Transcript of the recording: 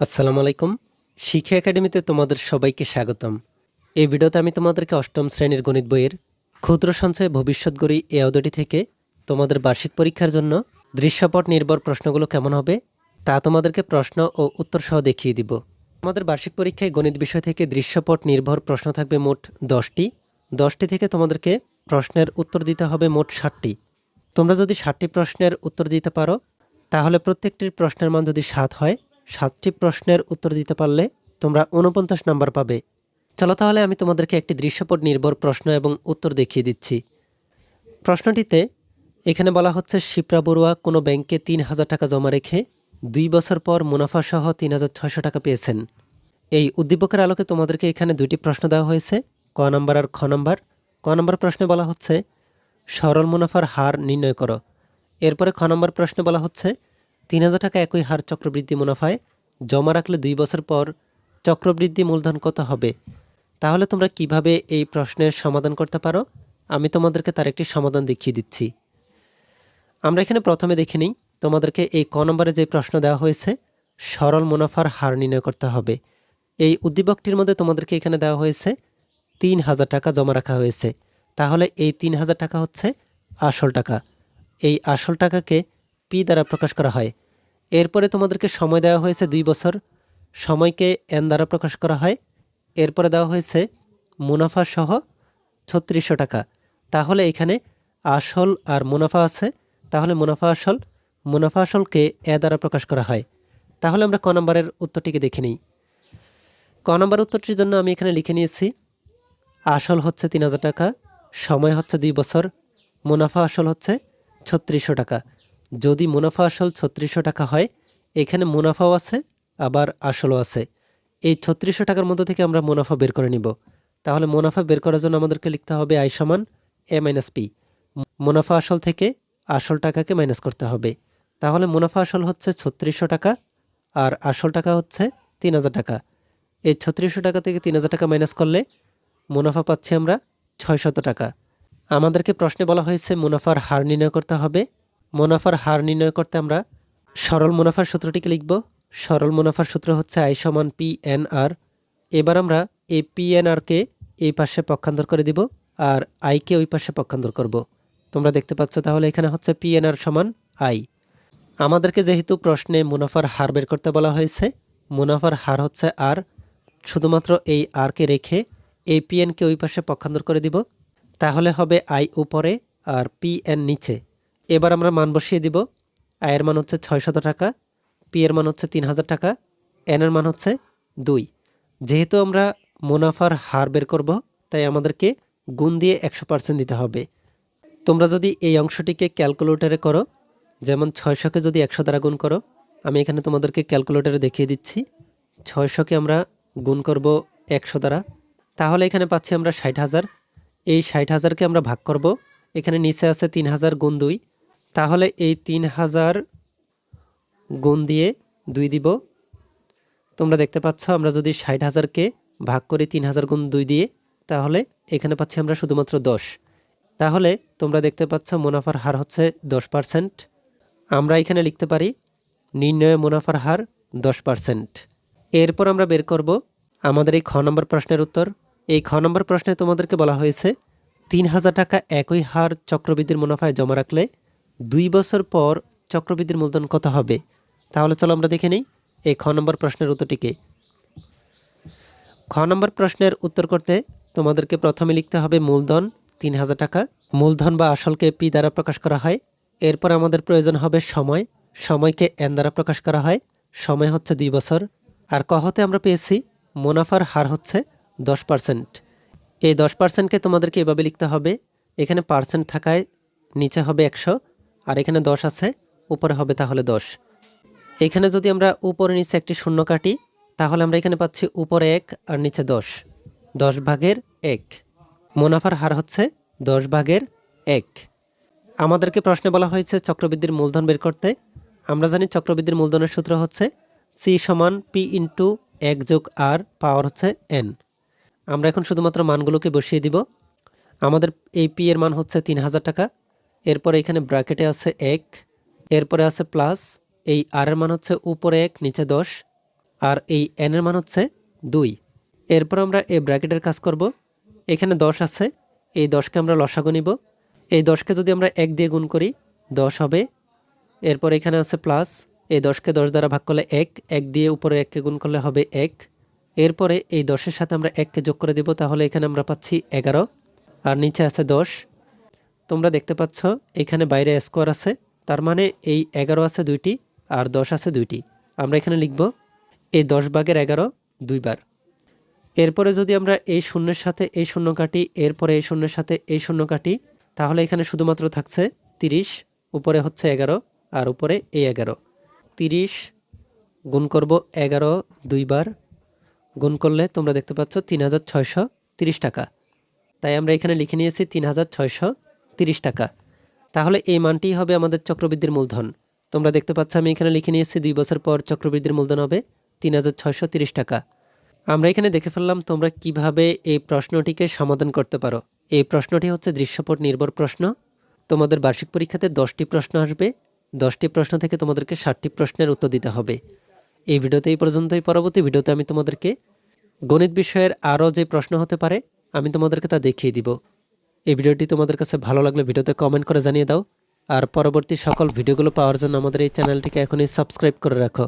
আসসালামু আলাইকুম। শিক্ষা একাডেমিতে তোমাদের সবাইকে স্বাগতম। এই ভিডিওতে আমি তোমাদেরকে অষ্টম শ্রেণির গণিত বইয়ের ক্ষুদ্র সঞ্চয় ভবিষ্যৎ গড়ি এই অধ্যায়টি থেকে তোমাদের বার্ষিক পরীক্ষার জন্য দৃশ্যপট নির্ভর প্রশ্নগুলো কেমন হবে তা তোমাদেরকে প্রশ্ন ও উত্তর সহ দেখিয়ে দিব। আমাদের বার্ষিক পরীক্ষায় গণিত বিষয় থেকে দৃশ্যপট নির্ভর প্রশ্ন থাকবে মোট দশটি। দশটি থেকে তোমাদেরকে প্রশ্নের উত্তর দিতে হবে মোট ষাটটি। তোমরা যদি ষাটটি প্রশ্নের উত্তর দিতে পারো, তাহলে প্রত্যেকটির প্রশ্নের মান যদি সাত হয় সাতটি প্রশ্নের উত্তর দিতে পারলে তোমরা উনপঞ্চাশ নাম্বার পাবে। চলো তাহলে আমি তোমাদেরকে একটি দৃশ্যপট নির্ভর প্রশ্ন এবং উত্তর দেখিয়ে দিচ্ছি। প্রশ্নটিতে এখানে বলা হচ্ছে, শিপ্রা বড়ুয়া কোনো ব্যাংকে তিন হাজার টাকা জমা রেখে দুই বছর পর মুনাফা সহ তিন হাজার ছয়শো টাকা পেয়েছেন। এই উদ্দীপকের আলোকে তোমাদেরকে এখানে দুইটি প্রশ্ন দেওয়া হয়েছে, ক নম্বর আর খ নম্বর। ক নম্বর প্রশ্নে বলা হচ্ছে, সরল মুনাফার হার নির্ণয় করো। এরপরে খ নম্বর প্রশ্নে বলা হচ্ছে তিন হাজার টাকা একই হার চক্রবৃদ্ধি মুনাফায় জমা রাখলে দুই বছর পর চক্রবৃদ্ধি মূলধন কত হবে? তাহলে তোমরা কীভাবে এই প্রশ্নের সমাধান করতে পারো? আমি তোমাদেরকে তার একটি সমাধান দেখিয়ে দিচ্ছি। আমরা এখানে প্রথমে দেখে নিই, তোমাদেরকে এই ক নম্বরে যে প্রশ্ন দেওয়া হয়েছে, সরল মুনাফার হার নির্ণয় করতে হবে। এই উদ্দীপকটির মধ্যে তোমাদেরকে এখানে দেওয়া হয়েছে, তিন হাজার টাকা জমা রাখা হয়েছে। তাহলে এই তিন হাজার টাকা হচ্ছে আসল টাকা। এই আসল টাকাকে পি দ্বারা প্রকাশ করা হয়। এরপরে তোমাদেরকে সময় দেওয়া হয়েছে দুই বছর। সময়কে এন দ্বারা প্রকাশ করা হয়। এরপরে দেওয়া হয়েছে মুনাফা সহ ছত্রিশশো টাকা। তাহলে এখানে আসল আর মুনাফা আছে। তাহলে মুনাফা আসল, মুনাফা আসলকে এ দ্বারা প্রকাশ করা হয়। তাহলে আমরা ক নম্বরের উত্তরটিকে দেখে নিই। ক নম্বর উত্তরটির জন্য আমি এখানে লিখে নিয়েছি, আসল হচ্ছে তিন হাজার টাকা, সময় হচ্ছে দুই বছর, মুনাফা আসল হচ্ছে ছত্রিশশো টাকা। যদি মুনাফা আসল ছত্রিশশো টাকা হয়, এখানে মুনাফাও আছে, আবার আসলও আছে। এই ছত্রিশশো টাকার মধ্যে থেকে আমরা মুনাফা বের করে নিব। তাহলে মুনাফা বের করার জন্য আমাদেরকে লিখতে হবে আই সমান এ মাইনাস পি। মুনাফা আসল থেকে আসল টাকাকে মাইনাস করতে হবে। তাহলে মুনাফা আসল হচ্ছে ছত্রিশশো টাকা, আর আসল টাকা হচ্ছে তিন হাজার টাকা। এই ছত্রিশশো টাকা থেকে তিন হাজার টাকা মাইনাস করলে মুনাফা পাচ্ছি আমরা ছয়শত টাকা। আমাদেরকে প্রশ্নে বলা হয়েছে মুনাফার হার নির্ণয় করতে হবে। মুনাফার হার নির্ণয় করতে আমরা সরল মুনাফার সূত্রটিকে লিখব। সরল মুনাফার সূত্র হচ্ছে আই সমান পি এন আর। এবার আমরা এই পি এন আরকে এই পাশে পক্ষান্তর করে দিব আর আইকে ওই পাশে পক্ষান্তর করব। তোমরা দেখতে পাচ্ছ তাহলে এখানে হচ্ছে পি এন আর সমান আই। আমাদেরকে যেহেতু প্রশ্নে মুনাফার হার বের করতে বলা হয়েছে, মুনাফার হার হচ্ছে আর। শুধুমাত্র এই আরকে রেখে এই পি এনকে ওই পাশে পক্ষান্তর করে দিব। তাহলে হবে আই উপরে আর পি এন নিচে। এবার আমরা মান বসিয়ে দিব আয়ের মান হচ্ছে ছয়শত টাকা পি এর মান হচ্ছে তিন হাজার টাকা এন এর মান হচ্ছে দুই। যেহেতু আমরা মুনাফার হার বের করব, তাই আমাদেরকে গুণ দিয়ে একশো পার্সেন্ট দিতে হবে। তোমরা যদি এই অংশটিকে ক্যালকুলেটরে করো, যেমন ছয়শকে যদি একশো দ্বারা গুণ করো, আমি এখানে তোমাদেরকে ক্যালকুলেটরে দেখিয়ে দিচ্ছি। ছয়শকে আমরা গুণ করব একশো দ্বারা। তাহলে এখানে পাচ্ছি আমরা ষাট হাজার। এই ষাট হাজারকে আমরা ভাগ করব। এখানে নিচে আছে তিন হাজার গুণ দুই। তাহলে এই তিন হাজার গুণ দিয়ে দুই দিব। তোমরা দেখতে পাচ্ছ, আমরা যদি ষাট হাজারকে ভাগ করি তিন হাজার গুণ দুই দিয়ে, তাহলে এখানে পাচ্ছি আমরা শুধুমাত্র দশ। তাহলে তোমরা দেখতে পাচ্ছ, মুনাফার হার হচ্ছে দশ পার্সেন্ট আমরা এখানে লিখতে পারি, নির্ণয় মুনাফার হার দশ পার্সেন্ট এরপর আমরা বের করব আমাদের এই খ নম্বর প্রশ্নের উত্তর। এই খ নম্বর প্রশ্নে তোমাদেরকে বলা হয়েছে, তিন হাজার টাকা একই হার চক্রবৃদ্ধির মুনাফায় জমা রাখলে দুই বছর পর চক্রবৃদ্ধির মূলধন কত হবে? তাহলে চলো আমরা দেখে নিই। এই খ নম্বর প্রশ্নের উত্তরটিকে। খ নম্বর প্রশ্নের উত্তর করতে তোমাদেরকে প্রথমে লিখতে হবে মূলধন, তিন হাজার টাকা। মূলধন বা আসলকে পি দ্বারা প্রকাশ করা হয়। এরপর আমাদের প্রয়োজন হবে সময়। সময়কে এন দ্বারা প্রকাশ করা হয়। সময় হচ্ছে দুই বছর। আর কহতে আমরা পেয়েছি, মুনাফার হার হচ্ছে দশ পার্সেন্ট। এই দশ পার্সেন্টকে তোমাদেরকে এভাবে লিখতে হবে। এখানে পার্সেন্ট থাকায় নিচে হবে একশো। আর এখানে দশ আছে, উপরে হবে তাহলে দশ। এখানে যদি আমরা উপরে নিচে একটি শূন্য কাটি, তাহলে আমরা এখানে পাচ্ছি উপরে এক আর নিচে দশ। দশ ভাগের এক। মুনাফার হার হচ্ছে দশ ভাগের এক। আমাদেরকে প্রশ্নে বলা হয়েছে চক্রবৃদ্ধির মূলধন বের করতে। আমরা জানি চক্রবৃদ্ধির মূলধনের সূত্র হচ্ছে সি সমান পি ইন্টু এক যোগ আর পাওয়ার হচ্ছে এন আমরা এখন শুধুমাত্র মানগুলোকে বসিয়ে দিব। আমাদের এই পি এর মান হচ্ছে তিন হাজার টাকা। এরপরে এখানে ব্র্যাকেটে আছে এক, এরপরে আছে প্লাস, এই আর এর মান হচ্ছে উপরে এক, নিচে দশ, আর এই এনের মান হচ্ছে দুই। এরপর আমরা এই ব্র্যাকেটের কাজ করব। এখানে দশ আছে, এই দশকে আমরা লসাগু নিব। এই দশকে যদি আমরা এক দিয়ে গুণ করি, দশ হবে। এরপর এখানে আছে প্লাস, এই দশকে দশ দ্বারা ভাগ করলে এক এক দিয়ে উপরে এককে গুণ করলে হবে এক। এরপরে এই দশের সাথে আমরা এককে যোগ করে দেব, তাহলে এখানে আমরা পাচ্ছি এগারো। আর নিচে আছে দশ তোমরা দেখতে পাচ্ছ, এখানে বাইরে স্কোয়ার আছে, তার মানে এই এগারো আছে দুইটি আর দশ আছে দুইটি। আমরা এখানে লিখব, এই দশ ভাগের এগারো দুইবার এরপরে যদি আমরা এই শূন্যের সাথে এই শূন্য কাটি, এরপরে এই শূন্যের সাথে এই শূন্য কাটি, তাহলে এখানে শুধুমাত্র থাকছে তিরিশ, উপরে হচ্ছে এগারো আর উপরে এই এগারো। তিরিশ গুণ করব এগারো দুইবার গুণ করলে তোমরা দেখতে পাচ্ছ তিন হাজার ছয়শো তিরিশ টাকা। তাই আমরা এখানে লিখে নিয়েছি তিন হাজার ছয়শো তিরিশ টাকা। তাহলে এই মানটি হবে আমাদের চক্রবৃদ্ধির মূলধন। তোমরা দেখতে পাচ্ছ, আমি এখানে লিখে নিয়েছি, দুই বছর পর চক্রবৃদ্ধির মূলধন হবে তিন টাকা। আমরা এখানে দেখে ফেললাম, তোমরা কীভাবে এই প্রশ্নটিকে সমাধান করতে পারো। এই প্রশ্নটি হচ্ছে দৃশ্যপট নির্ভর প্রশ্ন। তোমাদের বার্ষিক পরীক্ষাতে দশটি প্রশ্ন আসবে। দশটি প্রশ্ন থেকে তোমাদেরকে ষাটটি প্রশ্নের উত্তর দিতে হবে। এই ভিডিওতে এই পর্যন্তই। পরবর্তী ভিডিওতে আমি তোমাদেরকে গণিত বিষয়ের আরও যে প্রশ্ন হতে পারে, আমি তোমাদেরকে তা দেখিয়ে দিব। এই ভিডিওটি তোমাদের কাছে ভালো লাগলে ভিডিওতে কমেন্ট করে জানিয়ে দাও। আর পরবর্তী সকল ভিডিওগুলো পাওয়ার জন্য আমাদের এই চ্যানেলটিকে এখনই সাবস্ক্রাইব করে রাখো।